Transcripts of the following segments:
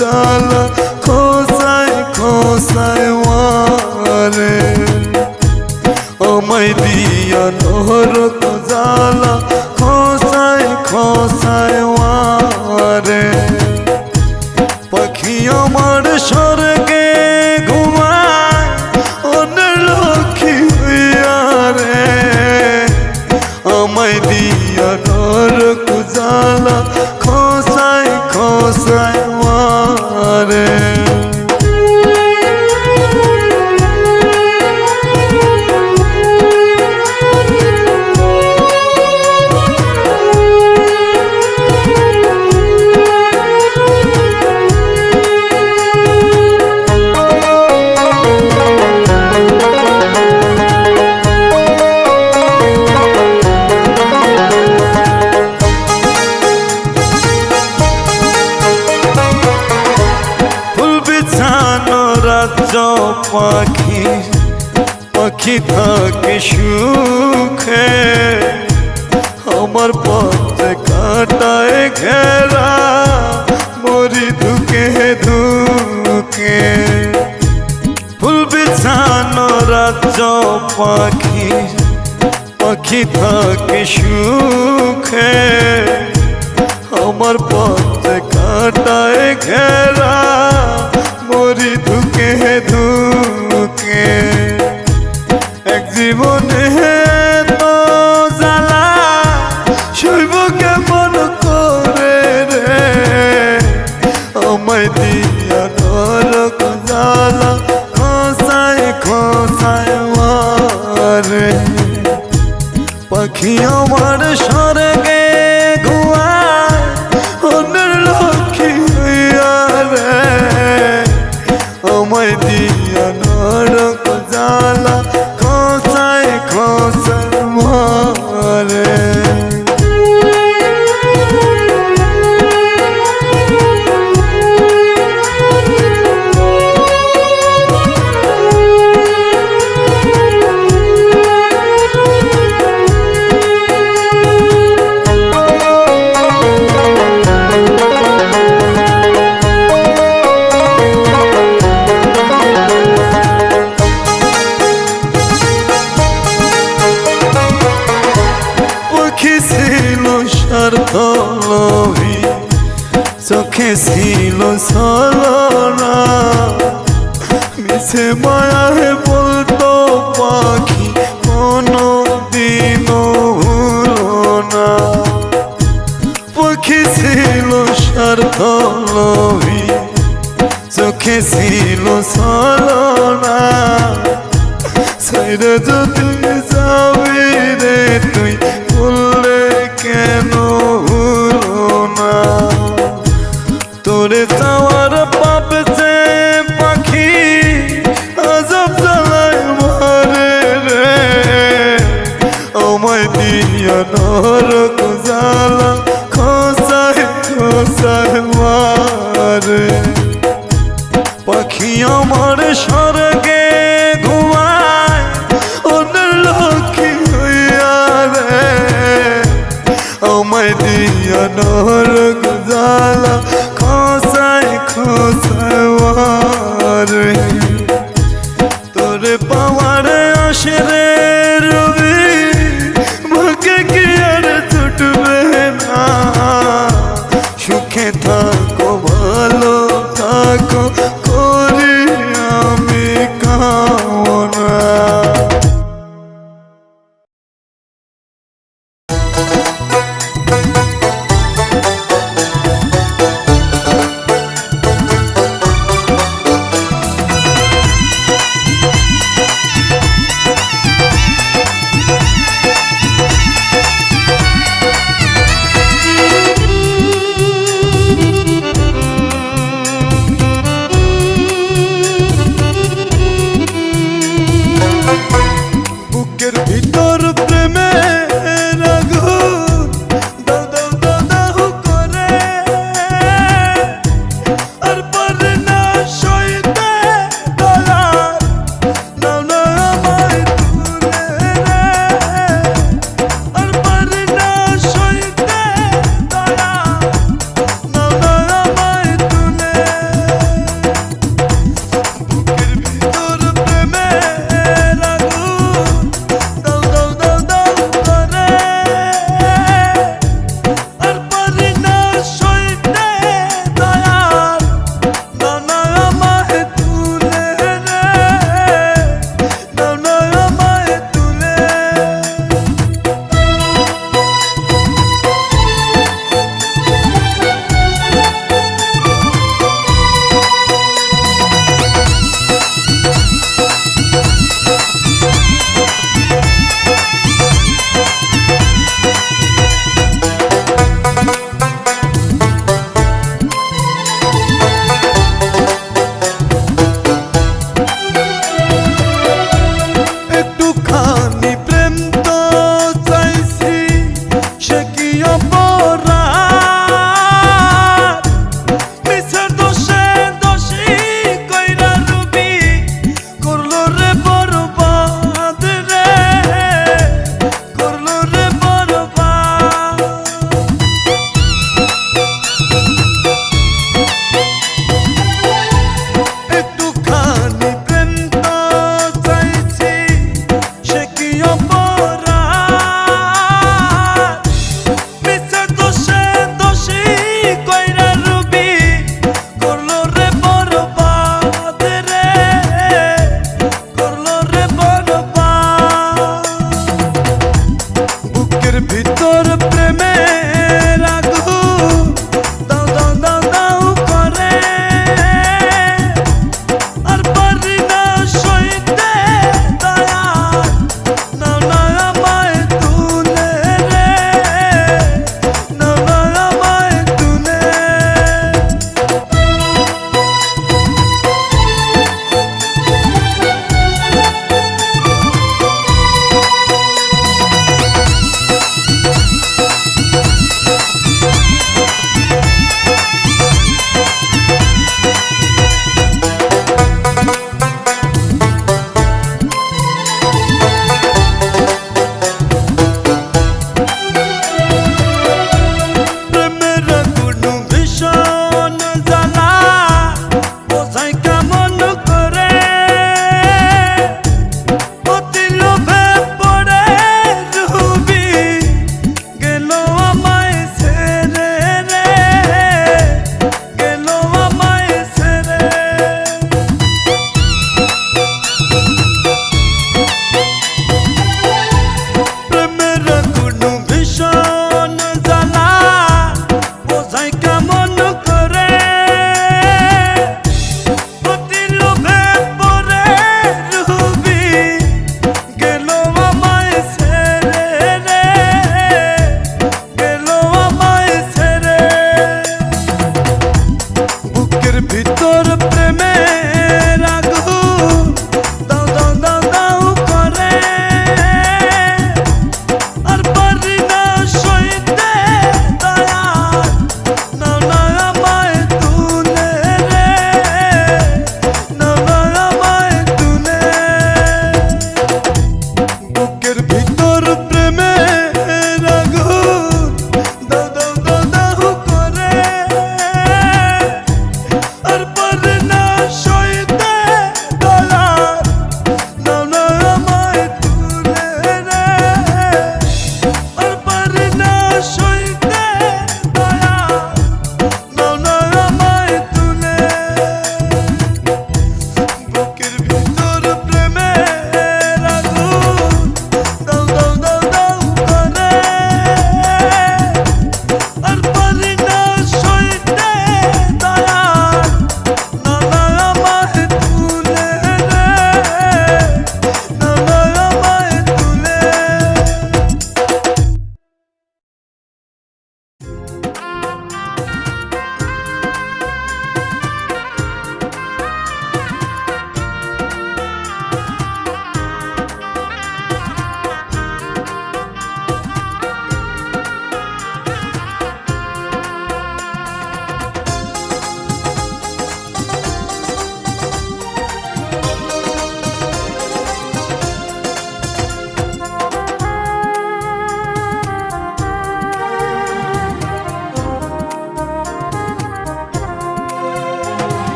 জ্বালা খোসায় খোসায় ওয়ারে। আমায় দিয়া নহর তো জ্বালা খোসায় সুখে আমার পথে কাটায় ঘেরা, মরি দুকে দুকে ফুলবি ছানো রাজ্য পাখি পাখি থাকে সুখ। দিন ছিল সারা মিছে মায়ায় বলতো পাখি কোনো দিনও হলো না পাখি ছিল স্বার্থ লোভী। চোখে ছিল সারা সাইরে যদি খোসায়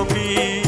আমি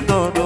দর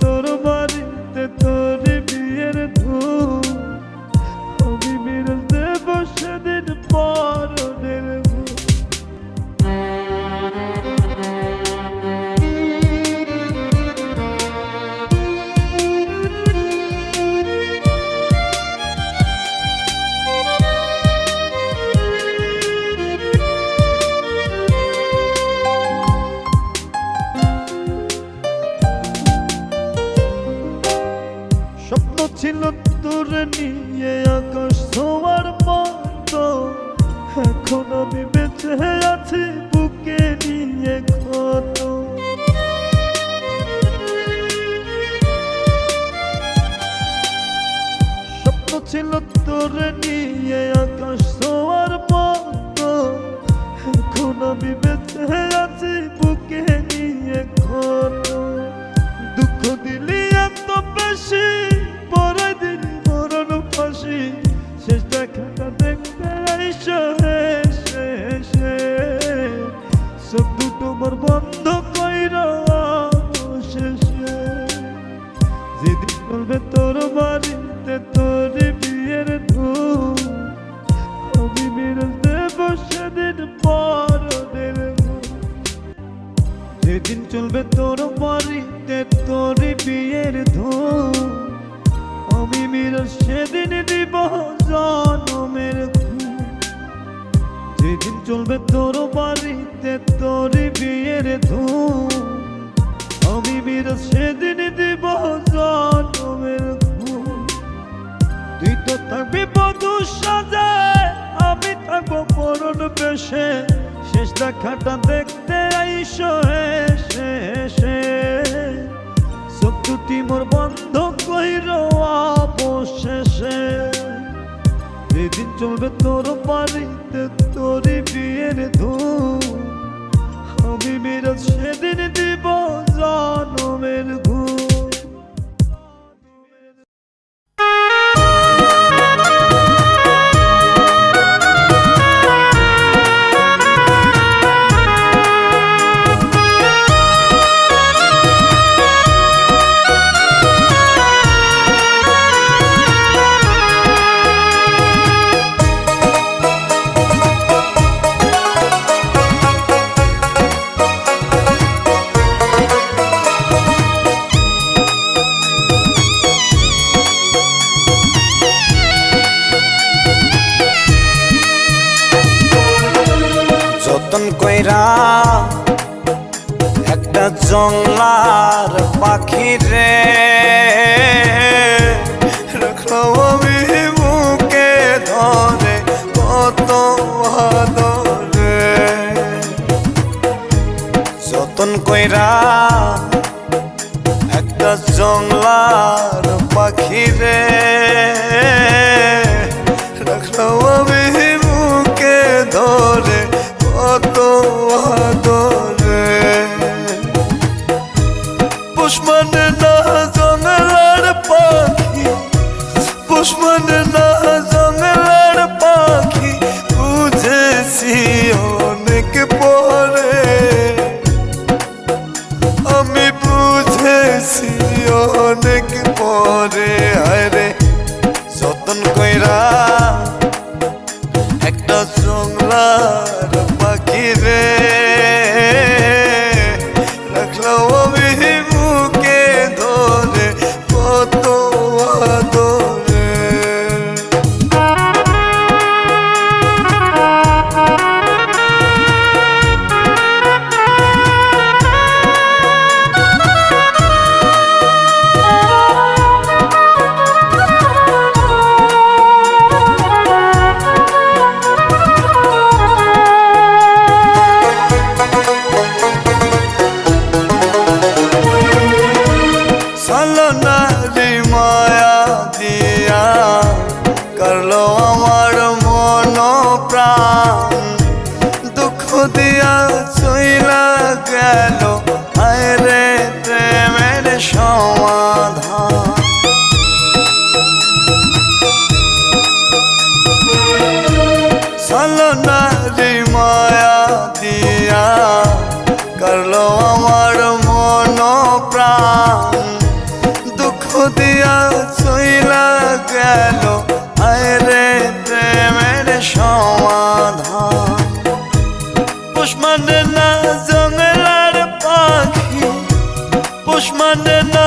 তোর বাড়িতে তোর বিয়ের ধূপ। আমি বিরতে বসে দিন পর। করে নিয়ে আকাশ সোয়ার পথ এখন আমি বেঁচে বিপদ সাজায় আমি থাকব পরন বেশে। শেষ দেখাটা দেখতে আইসো হেসে হেসে চোখ দুটি মোর বন্ধ কইর অবশেষে। যেদিন চলবে তোর বাড়িতে, তোরই বিয়ের ধূম। আমি মেরাজ সেদিন দিব জনমের ঘুম। song হলো না রে মায়া দিয়া। করল আমার মন প্রাণ দুঃখ দিয়া চইলা গেল। হায় রে প্রেমের সম গেল। আয়রে প্রেমের সমাধান। পুষ্মান্ডে না জঙ্গলার পাখি। পুষ্মান্ডে না